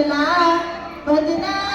रंगला भजनात